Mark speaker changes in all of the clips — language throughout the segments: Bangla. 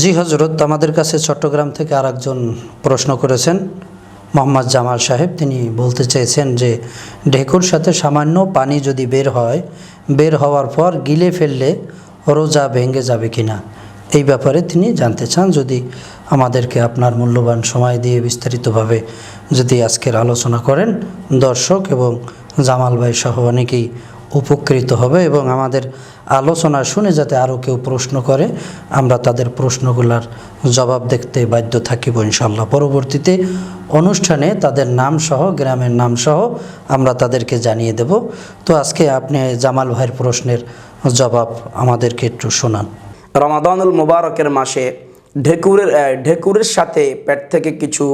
Speaker 1: জি হজরত আমাদের কাছে চট্টগ্রাম থেকে আরেকজন প্রশ্ন করেছেন। মোহাম্মদ জামাল সাহেব, তিনি বলতে চেয়েছেন যে, ঢেকুর সাথে সামান্য পানি যদি বের হয়, বের হওয়ার পর গিলে ফেললে রোজা ভেঙে যাবে কি না এই ব্যাপারে তিনি জানতে চান। যদি আমাদেরকে আপনার মূল্যবান সময় দিয়ে বিস্তারিতভাবে যদি আজকের আলোচনা করেন, দর্শক এবং জামাল ভাই সহ অনেকেই উপকৃত হবে এবং আমাদের আলোচনা শুনে যাতে আরও কেউ প্রশ্ন করে, আমরা তাদের প্রশ্নগুলার জবাব দেখতে বাধ্য থাকিব ইনশাল্লাহ পরবর্তীতে অনুষ্ঠানে তাদের নাম সহ গ্রামের নাম সহ আমরা তাদেরকে জানিয়ে দেব। তো আজকে আপনি জামাল ভাইয়ের প্রশ্নের জবাব আমাদেরকে একটু শোনান।
Speaker 2: রমাদানুল মুবারকের মাসে ঢেকুরের ঢেকুরের সাথে পেট থেকে কিছু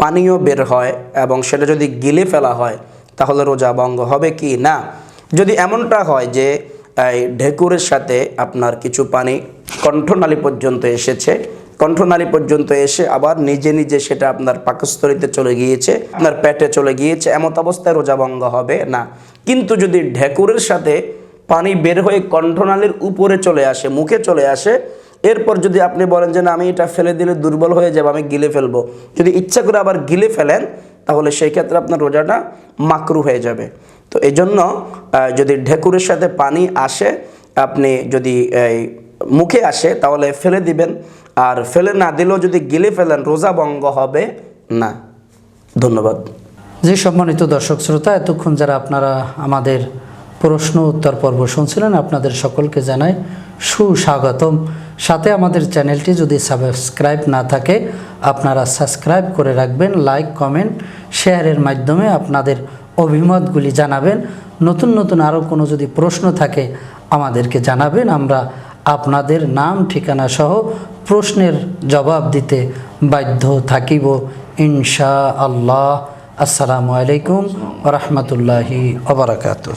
Speaker 2: পানীয় বের হয় এবং সেটা যদি গিলে ফেলা হয় তাহলে রোজা ভঙ্গ হবে কি না? যদি এমনটা হয় যে এই, ঢেকুরের সাথে আপনার কিছু পানি কণ্ঠনালী পর্যন্ত এসেছে কণ্ঠনালী পর্যন্ত এসে আবার নিজে নিজে সেটা আপনার পাকস্থলিতে চলে গিয়েছে আপনার পেটে চলে গিয়েছে এমত অবস্থায় রোজা ভঙ্গ হবে না। কিন্তু যদি ঢেকুরের সাথে পানি বের হয়ে কণ্ঠনালীর উপরে চলে আসে মুখে চলে আসে এরপর যদি আপনি বলেন যে না আমি এটা ফেলে দিলে দুর্বল হয়ে যাবে আমি গিলে ফেলব। যদি ইচ্ছা করে আবার গিলে ফেলেন তাহলে সেই ক্ষেত্রে আপনার রোজাটা মাকরু হয়ে যাবে। তো এই জন্য যদি ঢেকুরের সাথে পানি আসে, আপনি যদি এই মুখে আসে, তাহলে ফেলে দিবেন। আর ফেলে না দিলেও যদি গিলে ফেলেন, রোজা ভঙ্গ হবে না। ধন্যবাদ।
Speaker 1: যে সম্মানিত দর্শক শ্রোতা, এতক্ষণ যারা আপনারা আমাদের প্রশ্ন উত্তর পর্ব শুনছিলেন, আপনাদের সকলকে জানাই সুস্বাগতম। সাথে আমাদের চ্যানেলটি যদি সাবস্ক্রাইব না থাকে, আপনারা সাবস্ক্রাইব করে রাখবেন, লাইক, কমেন্ট, শেয়ারের মাধ্যমে আপনাদের অভিমতগুলি জানাবেন। নতুন নতুন আরও কোনো যদি প্রশ্ন থাকে, আমাদেরকে জানাবেন। আমরা আপনাদের নাম, ঠিকানা সহ প্রশ্নের জবাব দিতে বাধ্য থাকিব ইনশা আল্লাহ আসসালামু আলাইকুম রহমতুল্লাহি ওবরাকাতু